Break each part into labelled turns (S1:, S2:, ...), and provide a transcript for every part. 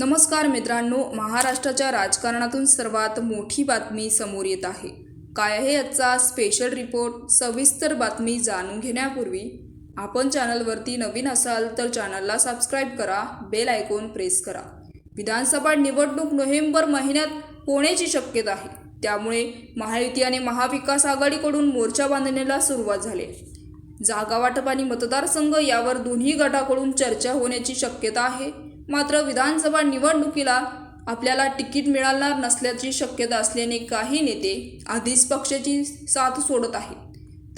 S1: नमस्कार मित्रांनो महाराष्ट्राच्या राजकारणातून सर्वात मोठी बातमी समोर येत आहे. काय आहे आजचा स्पेशल रिपोर्ट सविस्तर बातमी जाणून घेण्यापूर्वी आपण चॅनलवरती नवीन असाल तर चॅनलला सबस्क्राईब करा बेल आयकॉन प्रेस करा. विधानसभा निवडणूक नोव्हेंबर महिन्यात होण्याची शक्यता आहे. त्यामुळे महायुती आणि महाविकास आघाडीकडून मोर्चा बांधण्याला सुरुवात झाली. जागावाटप जागा वाटप आणि मतदारसंघ यावर दोन्ही गटाकडून चर्चा होण्याची शक्यता आहे. मात्र विधानसभा निवडणुकीला आपल्याला तिकीट मिळणार नसल्याची शक्यता असल्याने काही नेते आधीच पक्षाची साथ सोडत आहेत.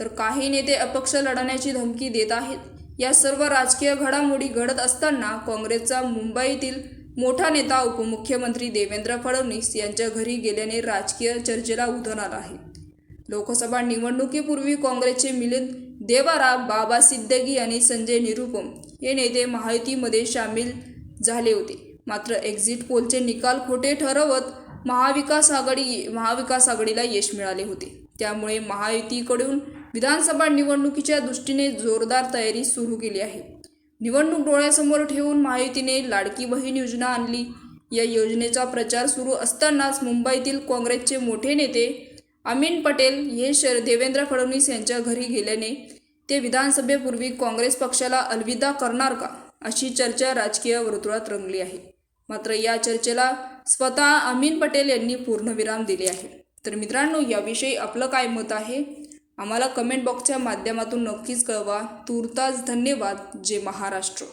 S1: तर काही नेते अपक्ष लढण्याची धमकी देत आहेत. या सर्व राजकीय घडामोडी घडत असताना काँग्रेसचा मुंबईतील मोठा नेता उपमुख्यमंत्री देवेंद्र फडणवीस यांच्या घरी गेल्याने राजकीय चर्चेला उधाण आलं आहे. लोकसभा निवडणुकीपूर्वी काँग्रेसचे मिलिंद देवारा बाबा सिद्दगी आणि संजय निरुपम हे नेते महायुतीमध्ये सामील झाले होते. मात्र एक्झिट पोलचे निकाल खोटे ठरवत महाविकास आघाडी महाविकास आघाडीला यश मिळाले होते. त्यामुळे महायुतीकडून विधानसभा निवडणुकीच्या दृष्टीने जोरदार तयारी सुरू केली आहे. निवडणूक डोळ्यासमोर ठेवून महायुतीने लाडकी बहीण योजना आणली. या योजनेचा प्रचार सुरू असतानाच मुंबईतील काँग्रेसचे मोठे नेते अमीन पटेल हे शर देवेंद्र फडणवीस यांच्या घरी गेल्याने ते विधानसभेपूर्वी काँग्रेस पक्षाला अलविदा करणार का? अशी चर्चा राजकीय वर्तुळात रंगली आहे. मात्र या चर्चेला स्वतः अमीन पटेल यांनी पूर्णविराम दिले आहे. तर मित्रांनो याविषयी आपलं काय मत आहे? आम्हाला कमेंट बॉक्सच्या माध्यमातून नक्कीच कळवा. तूर्तास धन्यवाद. जे महाराष्ट्र.